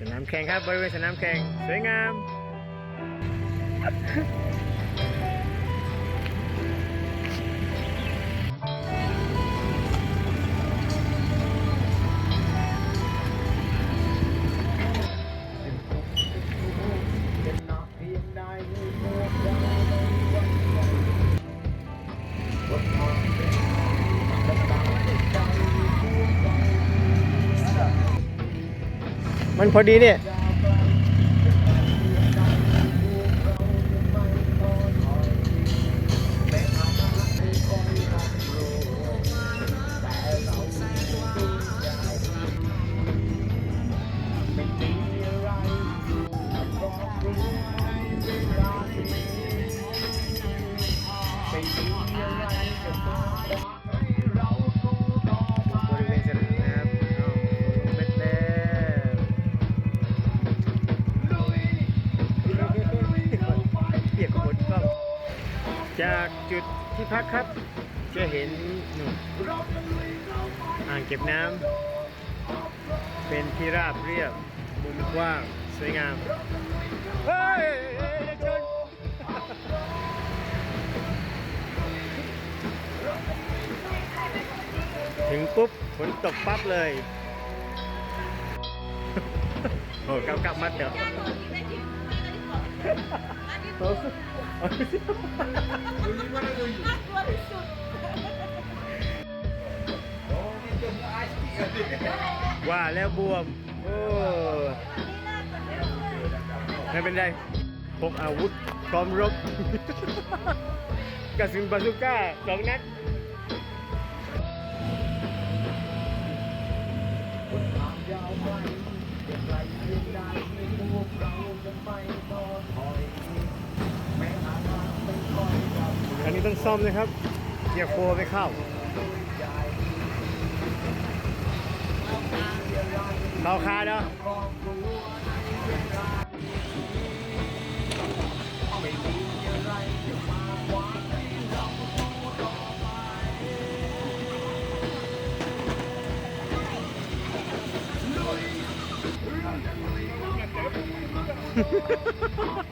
สนามแข่งครับบริเวณสนามแข่งสวยงาม มันพอดีเนี่ยบ จากจุดที่พักครับ จะเห็นหนุ่นอ่างเก็บน้ำเป็นที่ราบเรียบมุมกว้างสวยงามเฮ้ยชนถึงปุ๊บฝนตกปั๊บเลย โอ้กลับกลับมาเถอะ ว่าแล้วบวม โอ้ไม่เป็นไรพกอาวุธพร้อมรบกระสุนบาซูก้าสองนัดอันนี้ต้ ซ้อมนะครับ อย่าโคไปเข้าเราคาเนาะฮ่าฮ่าฮ่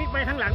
นิดไปข้างหลัง